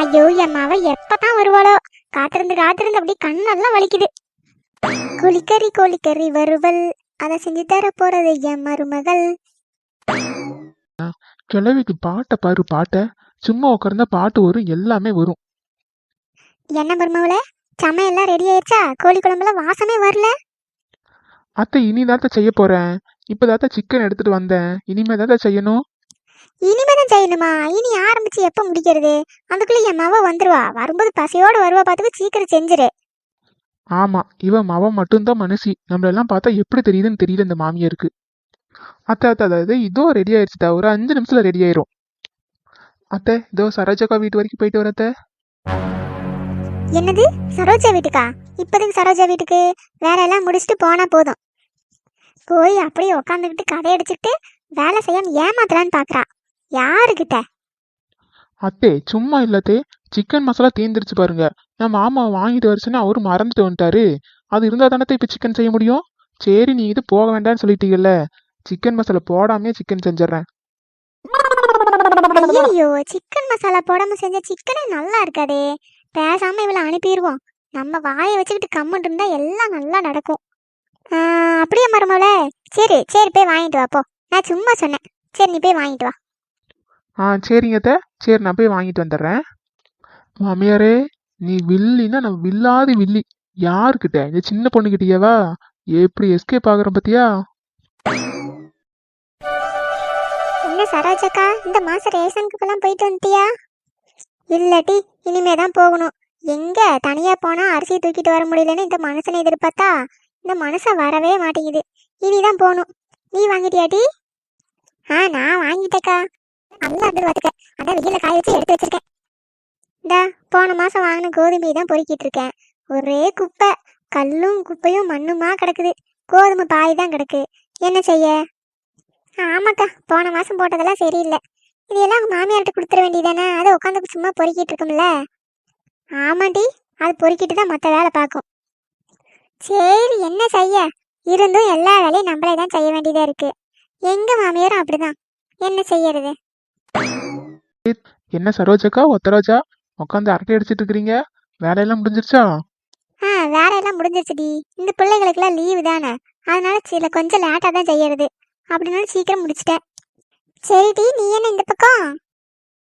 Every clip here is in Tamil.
ஐயோ என் மாவ எப்பதான் வருவாளோ? காத்திருந்து காத்திருந்து அப்படியே கண்ணெல்லாம் வலிக்குது. கோழிக்கறி கோழிக்கறி வறுவல் அதை செஞ்சு தர போறது என் மருமகள். கிழவிக்கு பாட்டை பாரு பாட்டை. சும்மா உட்கார்ந்தா பாட்டு வரும் எல்லாமே வரும். என்ன மருமகள? சமையல்லாம் ரெடி ஆயிடுச்சா கோழி குழம்புல வாசமே வரல. அத்தை இனிதாத்த செய்ய போறேன். இப்பதாத்த சிக்கன் எடுத்துட்டு வந்தேன். இனிமே தாத்த செய்யணும். இனிமேதான் செய்யணுமா? இனி ஆரம்பிச்சு எப்ப முடிக்கிறது? அதுக்குள்ள என் மாவ வந்துருவா. வரும்போது பசியோட வருவா பார்த்துக்கு சீக்கிரம் செஞ்சிரு. ஆமா இவன் மவன் மட்டும்தான் மனுஷி. நம்மளெல்லாம் பார்த்தா எப்படி தெரியுதுன்னு தெரியல இந்த மாமியாருக்கு. அத்தை அத்தை அதாவது இதோ ரெடி ஆயிடுச்சுதா ஒரு அஞ்சு நிமிஷத்துல ரெடி ஆயிரும். அத்தை இதோ சரோஜாக்கா வீட்டு வரைக்கும் போயிட்டு வரத்த என்னது? சரோஜா வீட்டுக்கா? இப்போதைக்கு சரோஜா வீட்டுக்கு வேலை எல்லாம் முடிச்சுட்டு போனா போதும். போய் அப்படியே உக்காந்துக்கிட்டு கதை அடிச்சுக்கிட்டு வேலை செய்யாம ஏமாத்தலான்னு பாக்குறா. யாருக்கிட்ட அத்தே சும்மா இல்லத்தே சிக்கன் மசாலா தீந்துருச்சு பாருங்க. நான் மாமா வாங்கிட்டு வரச்சுன்னா அவரு மறந்துட்டு வந்துட்டாரு. அது இருந்தா தானே இப்ப சிக்கன் செய்ய முடியும்? சரி நீ இது போக வேண்டாம்னு சொல்லிட்டீங்கல்ல. சிக்கன் மசாலா போடாமே சிக்கன் செஞ்சிடறேன். ஐயோ சிக்கன் மசாலா போடாம செஞ்ச சிக்கனே நல்லா இருக்காதே. பேசாம இவளை அனுப்பிடுவோம். நம்ம வாயை வச்சுக்கிட்டு கம்முன்னு இருந்தா எல்லாம் நல்லா நடக்கும். அப்படியே மருமல சரி சரி போய் வாங்கிட்டு வா போ. நான் சும்மா சொன்னேன். சரி நீ போய் வாங்கிட்டு வா. ஆ சரிங்க அத்தை. சரி நான் போய் வாங்கிட்டு வந்துடுறேன். மாமியாரே நீ வில்லின்னா நான் வில்லாதி வில்லி. யாருக்கிட்ட இந்த சின்ன பொண்ணுகிட்டயவா எப்படி எஸ்கேப் ஆகுறேன் பத்தியா? என்ன சரோஜக்கா இந்த மாசம் ரேஷனுக்குலாம் போயிட்டு வந்துட்டியா? இல்லாட்டி இனிமே தான் போகணும். எங்க? தனியா போனா அரிசி தூக்கிட்டு வர முடியலன்னு இந்த மனுஷனை எதிர்பார்த்தா? இந்த மனுஷன் வரவே மாட்டேங்குது. இனிதான் போகணும். நீ வாங்கிட்டியாட்டி? ஆ நான் வாங்கிட்டேக்கா. நல்லா இருந்தது பார்த்துக்க. அதான் வெயில காய வச்சு எடுத்து வச்சிருக்கேன். இந்த போன மாசம் வாங்கின கோதுமையை தான் பொறுக்கிட்டு இருக்கேன். ஒரே குப்பை. கல்லும் குப்பையும் மண்ணுமா கிடக்குது. கோதுமை பாய் தான் கிடக்கு. என்ன செய்ய? ஆமாக்கா போன மாசம் போட்டதெல்லாம் சரியில்லை. இதையெல்லாம் உங்க மாமியார்கிட்ட கொடுத்துட வேண்டியதானே? அதை உட்காந்து சும்மா பொறுக்கிட்டு இருக்கும்ல. ஆமாண்டி அது பொறுக்கிட்டு தான் மற்ற வேலை பார்க்கும். சரி என்ன செய்ய? இருந்தும் எல்லா வேலையும் நம்மளே தான் செய்ய வேண்டியதாக இருக்குது எங்கள் மாமியாரும் அப்படிதான். என்ன செய்யறது? என்ன சரோஜாக்கா ஒத்தரோஜா உட்காந்து அரட்டை அடிச்சிட்டு இருக்கிறீங்க? வேலையெல்லாம் முடிஞ்சிருச்சா? ஆ வேலையெல்லாம் முடிஞ்சிருச்சுடி. இந்த பிள்ளைகளுக்கெல்லாம் லீவு தானே. அதனால சில கொஞ்சம் லேட்டாக தான் செய்யறது. அப்படின்னாலும் சீக்கிரம் முடிச்சிட்டேன். சரிடி நீ என்ன இந்த பக்கம்?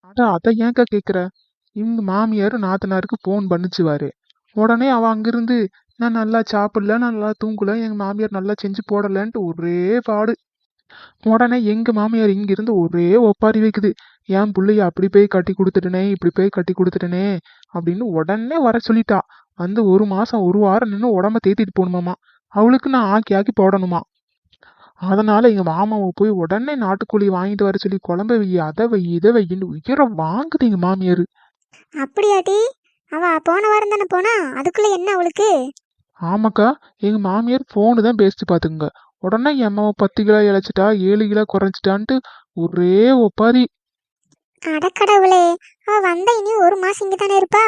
அடா அதை ஏன்க்கா கேக்குற? இவங்க மாமியார் நாத்தனாருக்கு ஃபோன் பண்ணுச்சுவாரு. உடனே அவ அங்கிருந்து நான் நல்லா சாப்பிடல நான் நல்லா தூங்கல எங்க மாமியார் நல்லா செஞ்சு போடலன்ட்டு ஒரே பாடு. உடனே எங்க மாமியார் இங்க இருந்து ஒரே ஒப்பாரி வைக்குது. என் பிள்ளைய அப்படி போய் கட்டி கொடுத்துட்டனே இப்படி போய் கட்டி கொடுத்துட்டனே? அப்படின்னு உடனே வர சொல்லிட்டா. வந்து ஒரு மாசம் ஒரு வாரம் நின்று உடம்ப தேத்திட்டு போகணுமாமா. அவளுக்கு நான் ஆக்கி ஆக்கி போடணுமா? அதனால எங்க மாமாவை போய் உடனே நாட்டுக்கோழி வாங்கிட்டு வர சொல்லி குழம்ப வை அதை வை இதை வையின்னு உயிரை வாங்குது எங்க மாமியார். அப்படியாடி அவ போன வாரம் தானே போனா அதுக்குள்ள என்ன அவளுக்கு? ஆமாக்கா எங்க மாமியார் ஃபோனு தான் பேசிட்டு பாத்துங்க உடனே என் அம்மாவை பத்து கிலோ இழைச்சிட்டா ஏழு கிலோ குறைஞ்சிட்டான்ட்டு ஒரே ஒப்பாரி. அடக்கடவுளே அவ வந்தா இனி ஒரு மாசம் இங்க தானே இருப்பா?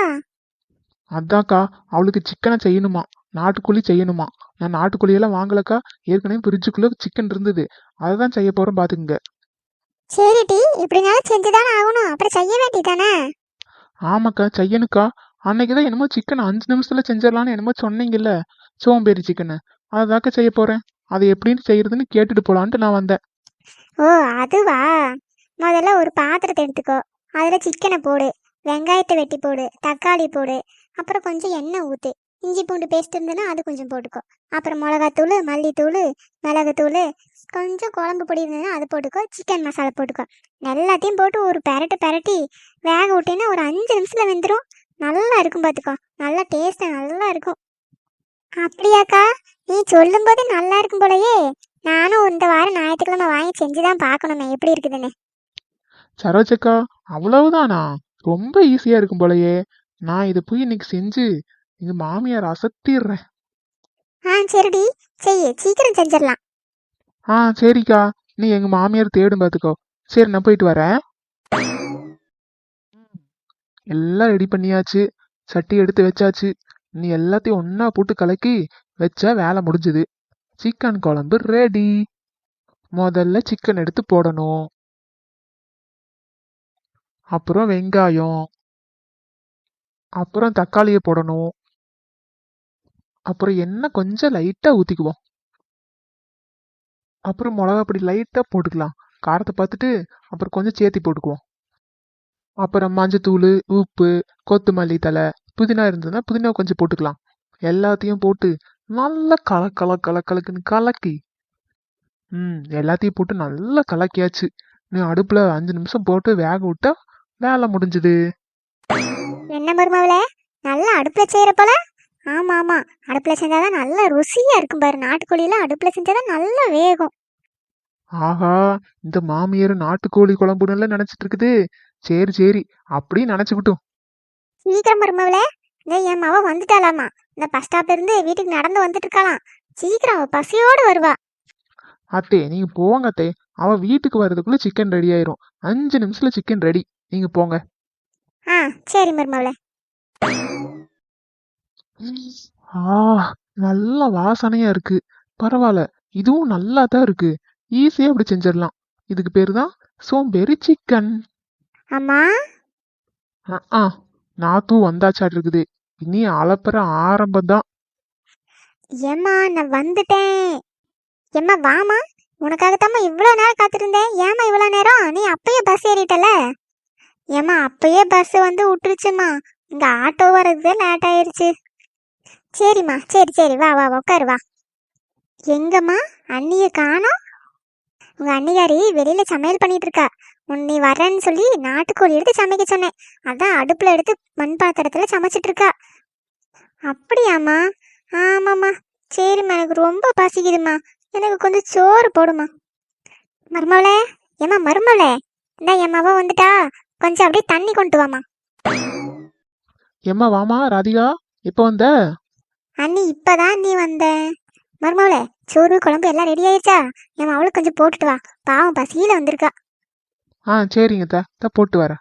அதான்க்கா அவளுக்கு சிக்கனை செய்யணுமா? நாட்டுக்கோழி செய்யணுமா? நான் நாட்டுக்கோழியெல்லாம் வாங்கலக்கா ஏற்கனவே ஃப்ரிட்ஜுக்குள்ள சிக்கன் இருந்தது. அதை தான் செய்ய போறேன் பாத்துக்குங்க. சரிடி எப்படினாலும் செஞ்சுதானே ஆகணும். அப்புறம் செய்ய வேண்டியதானே? ஆமாக்கா செய்யணுக்கா. அன்னைக்கு தான் என்னமோ சிக்கன் அஞ்சு நிமிஷத்துல செஞ்சிடலான்னு என்னமோ சொன்னீங்கல்ல சோம்பேறி சிக்கனு அதாக்கா செய்ய போறேன். அதை எப்படின்னு செய்யறதுன்னு கேட்டுட்டு போலான்ட்டு நான் வந்தேன். ஓ அதுவா? முதல்ல ஒரு பாத்திரத்தை எடுத்துக்கோ. அதில் சிக்கனை போடு வெங்காயத்தை வெட்டி போடு தக்காளி போடு அப்புறம் கொஞ்சம் எண்ணெய் ஊற்று இஞ்சி பூண்டு பேஸ்ட் இருந்ததுன்னா அது கொஞ்சம் போட்டுக்கோ. அப்புறம் மிளகாத்தூள் மல்லித்தூள் மிளகுத்தூள் கொஞ்சம் குழம்பு பொடி இருந்ததுன்னா அது போட்டுக்கோ. சிக்கன் மசாலா போட்டுக்கோ. எல்லாத்தையும் போட்டு ஒரு பெரட்டு பெரட்டி வேக விட்டேன்னா ஒரு அஞ்சு நிமிஷத்தில் வெந்துடும் நல்லா இருக்கும் பார்த்துக்கோ நல்லா டேஸ்ட்டாக நல்லா இருக்கும். அப்படியாக்கா? நீ சொல்லும்போது நல்லா இருக்கும் போலயே. நானும் இந்த வாரம் ஞாயிற்றுக்கிழமை வாங்கி செஞ்சு தான் பார்க்கணுமே. எப்படி இருக்குதுன்னு? சரோஜக்கா அவ்வளவுதானா? ரொம்ப ஈஸியா இருக்கும் போலயே. நான் இதை போய் இன்னைக்கு செஞ்சு எங்க மாமியார் அசத்திடுறேன். ஆ சரிடி. செய்ய சீக்கிரம் செஞ்சிடலாம். ஆ சரிக்கா. நீ எங்க மாமியார் தேடும் பாத்துக்கோ சரி நான் போயிட்டு வரேன். எல்லாம் ரெடி பண்ணியாச்சு. சட்டி எடுத்து வச்சாச்சு. நீ எல்லாத்தையும் ஒன்றா போட்டு கலக்கி வச்சா வேலை முடிஞ்சுது. சிக்கன் குழம்பு ரெடி முதல்ல சிக்கன் எடுத்து போடணும். அப்புறம் வெங்காயம். அப்புறம் தக்காளியை போடணும். அப்புறம் எண்ணெய் கொஞ்சம் லைட்டாக ஊற்றிக்குவோம் அப்புறம் மிளகா லைட்டாக போட்டுக்கலாம். காரத்தை பார்த்துட்டு அப்புறம் கொஞ்சம் சேர்த்தி போட்டுக்குவோம். அப்புறம் மஞ்சத்தூள் உப்பு கொத்தமல்லி தழை. புதினா இருந்ததுன்னா புதினா கொஞ்சம் போட்டுக்கலாம். எல்லாத்தையும் போட்டு நல்லா கல கல கல கலக்குன்னு கலக்கி. ம் எல்லாத்தையும் போட்டு நல்லா கலக்கியாச்சு. நீ அடுப்புல அஞ்சு நிமிஷம் போட்டு வேக விட்டா வேலை முடிஞ்சுது. என்ன மருமவளே நல்லா அடுப்புல செய்யற போல? ஆமா ஆமா. அடுப்புல செஞ்சாதான் நல்லா ருசியா இருக்கும் பாரு. நாட்டுக்கோழியெல்லாம் அடுப்புல செஞ்சாதான் நல்லா வேகும். ஆஹா இந்த மாமியார் நாட்டுக்கோழி குழம்புன்னு நினைச்சிட்டு இருக்குது. சரி சரி. அப்படியே நினைச்சுக்கிட்டும். சீக்கிரம் மருமவளே இந்த என் மவ வந்துட்டாளாமா. இந்த பஸ் ஸ்டாப்ல இருந்து வீட்டுக்கு நடந்து வந்துட்டு இருக்காளாம் சீக்கிரம் அவ பசியோடு வருவா. அத்தே நீங்க போங்க அத்தே. அவ வீட்டுக்கு வர்றதுக்குள்ள சிக்கன் ரெடி ஆயிரும். அஞ்சு நிமிஷத்துல சிக்கன் ரெடி நீங்க போங்க. ஆ சரி மருமவளே ஆ நல்ல வாசனையா இருக்கு. பரவாயில்ல. இதுவும் நல்லா தான் இருக்கு ஈஸியா அப்படி செஞ்சிடலாம். இதுக்கு பேரு தான் சோம்பேறி சிக்கன் அம்மா? ஆ. நாத்தும் வந்தாச்சாட்டு இருக்குது. இனி அளப்புற ஆரம்பம் தான் ஏம்மா நான் வந்துட்டேன். ஏம்மா வாமா உனக்காகத்தாம்மா இவ்வளோ நேரம் காத்திருந்தேன். ஏம்மா இவ்வளோ நேரம்? நீ அப்பயே பஸ் ஏறிட்டல? ஏம்மா அப்பயே பஸ் வந்து விட்டுருச்சுமா இங்கே ஆட்டோ வர்றது லேட் ஆயிடுச்சு சரிம்மா சரி சரி. வா வா உட்காரு வா. எங்கம்மா? அண்ணியை காணோம்? உங்கள் அண்ணியாரி வெளியில் சமையல் பண்ணிட்டு இருக்கா. உன் நீ வரேன்னு சொல்லி நாட்டுக்கோழி எடுத்து சமைக்க சொன்னேன். அதான் அடுப்புல எடுத்து மண் பாத்திரத்துல சமைச்சிட்டு இருக்கா அப்படியாம்மா? ஆமாம்மா. சரிம்மா எனக்கு ரொம்ப பசிக்குதும்மா. எனக்கு கொஞ்சம் சோறு போடுமா மருமவளே ஏம்மா மருமவளே இந்த என் மவ வந்துட்டா. கொஞ்சம் அப்படியே தண்ணி கொண்டு வாமா எம்மா வாமா ராதிகா எப்போ வந்த? அண்ணி இப்பதான் நீ வந்த மருமவளே சோறு குழம்பு எல்லாம் ரெடி ஆயிடுச்சா என் அவளுக்கு கொஞ்சம் போட்டுட்டு வா. பாவம் பசியில வந்திருக்கா. ஆ சரிங்க தா தா போட்டு வரேன்.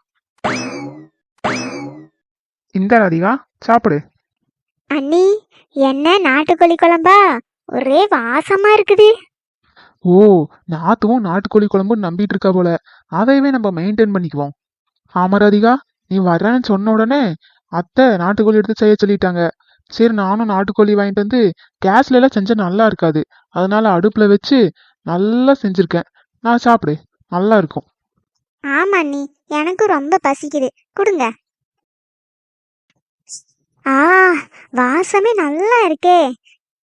இந்த ராதிகா சாப்பிடு. அண்ணி என்ன நாட்டுக்கோழி குழம்பா? ஒரே வாசமா இருக்குது. ஓ நாத்துவும் நாட்டுக்கோழி குழம்பும் நம்பிட்டு இருக்கா போல. அதையவே நம்ம மெயின்டைன் பண்ணிக்குவோம். ஆமா ராதிகா நீ வர்றேன்னு சொன்ன உடனே அத்தை நாட்டுக்கோழி எடுத்து செய்ய சொல்லிட்டாங்க. சரி நானும் நாட்டுக்கோழி வாங்கிட்டு வந்து கேஸ்ல எல்லாம் செஞ்சா நல்லா இருக்காது. அதனால அடுப்புல வச்சு நல்லா செஞ்சிருக்கேன். நான் சாப்பிடு நல்லா இருக்கும். ஆமா அண்ணி எனக்கும் ரொம்ப பசிக்குது. கொடுங்க. ஆ வாசமே நல்லா இருக்கே.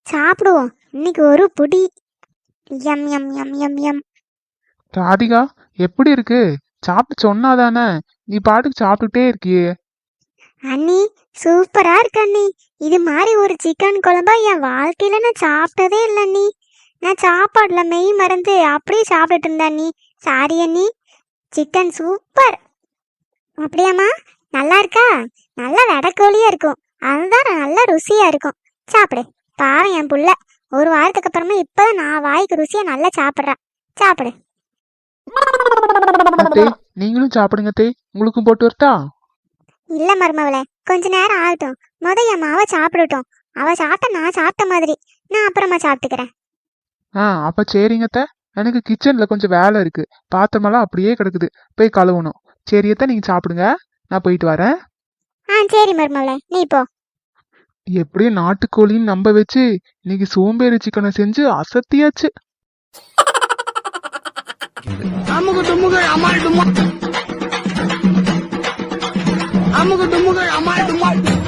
சாப்பிடுவோம். இன்னைக்கு ஒரு புடி. எம் எம் எம் எம் எம் ராதிகா எப்படி இருக்கு? சாப்பிட்டு சொன்னாதானே? நீ பாட்டுக்கு சாப்பிட்டுட்டே இருக்கியே. அண்ணி சூப்பரா இருக்கு அண்ணி. இது மாதிரி ஒரு சிக்கன் குழம்பா என் வாழ்க்கையில நான் சாப்பிட்டதே இல்லை அண்ணி. நான் சாப்பாடுல மெய் மறந்து அப்படியே சாப்பிட்டுட்டு இருந்தேன் அண்ணி. சாரி அண்ணி. Chicken super. அப்படியாம்மா? நல்லா இருக்கா நல்லா வெடக்கோழியா இருக்கும். அதுதான் நல்லா ருசியா இருக்கும். சாப்பிடு. பாவம் என் புள்ள. ஒரு வாரத்துக்கு அப்புறமா இப்பதான் நான் வாய்க்கு ருசியா நல்லா சாப்பிட்றேன் சாப்பிடு. அத்தே நீங்களும் சாப்பிடுங்க அத்தே. உங்களுக்கும் போட்டு வரட்டா? இல்ல மருமவளே கொஞ்ச நேரம் ஆகட்டும். முத என் மாவ சாப்பிடட்டும். அவ சாப்பிட்ட நான் சாப்பிட்ட மாதிரி. நான் அப்புறமா சாப்பிட்டுக்கிறேன். ஆ அப்ப சரிங்க அத்தை. எனக்கு கிச்சன்ல கொஞ்சம் வேலை இருக்கு. பாத்திரமெல்லாம் அப்படியே கிடக்குது. போய் கழுவணும். சரி அத்தை நீங்க சாப்பிடுங்க. நான் போயிட்டு வரேன். ஆ சரி மருமவளே நீ போ. எப்படியும் நாட்டுக்கோழின்னு நம்ப வச்சு இன்னைக்கு சோம்பேறி சிக்கனை செஞ்சு அசத்தியாச்சு. அமுகு டுமுகள் அமால் டுமா அமுகு டுமுகள் அமால்